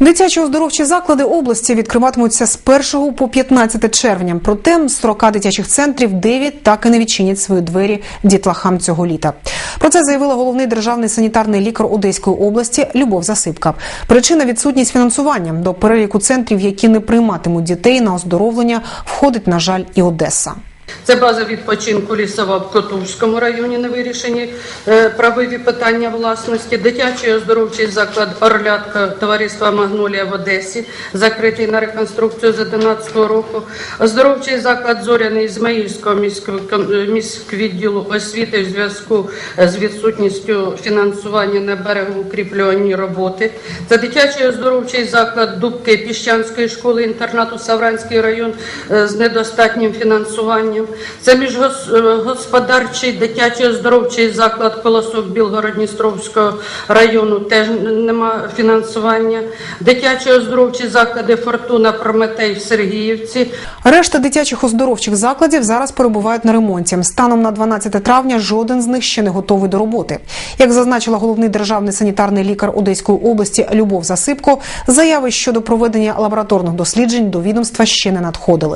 Дитячі оздоровчі заклади області відкриватимуться з 1 по 15 червня. Проте з 40 дитячих центрів 9 так і не відчинять свої двері дітлахам цього літа. Про це заявила головний державний санітарний лікар Одеської області Любов Засипка. Причина відсутність фінансування до переліку центрів, які не прийматимуть дітей на оздоровлення, входить, на жаль, і Одеса. Це база відпочинку лісова в Котовському районі не вирішені е, правові питання власності. Дитячий оздоровчий заклад Орлятка товариства Магнолія в Одесі, закритий на реконструкцію з 2011 року. Оздоровчий заклад Зоряний Ізмаїльського міського міськвідділу освіти в зв'язку з відсутністю фінансування на берегу укріплювані роботи. Це дитячий оздоровчий заклад Дубки Піщанської школи інтернату Савранський район е, з недостатнім фінансуванням. Це міжгосподарчий дитячий оздоровчий заклад Колосок Білгород-Дністровського району теж нема фінансування. Дитячі оздоровчі заклади Фортуна Прометей в Сергіївці. Решта дитячих оздоровчих закладів зараз перебувають на ремонті. Станом на 12 травня жоден з них ще не готовий до роботи. Як зазначила головний державний санітарний лікар Одеської області Любов Засипко, заяви щодо проведення лабораторних досліджень до відомства ще не надходили.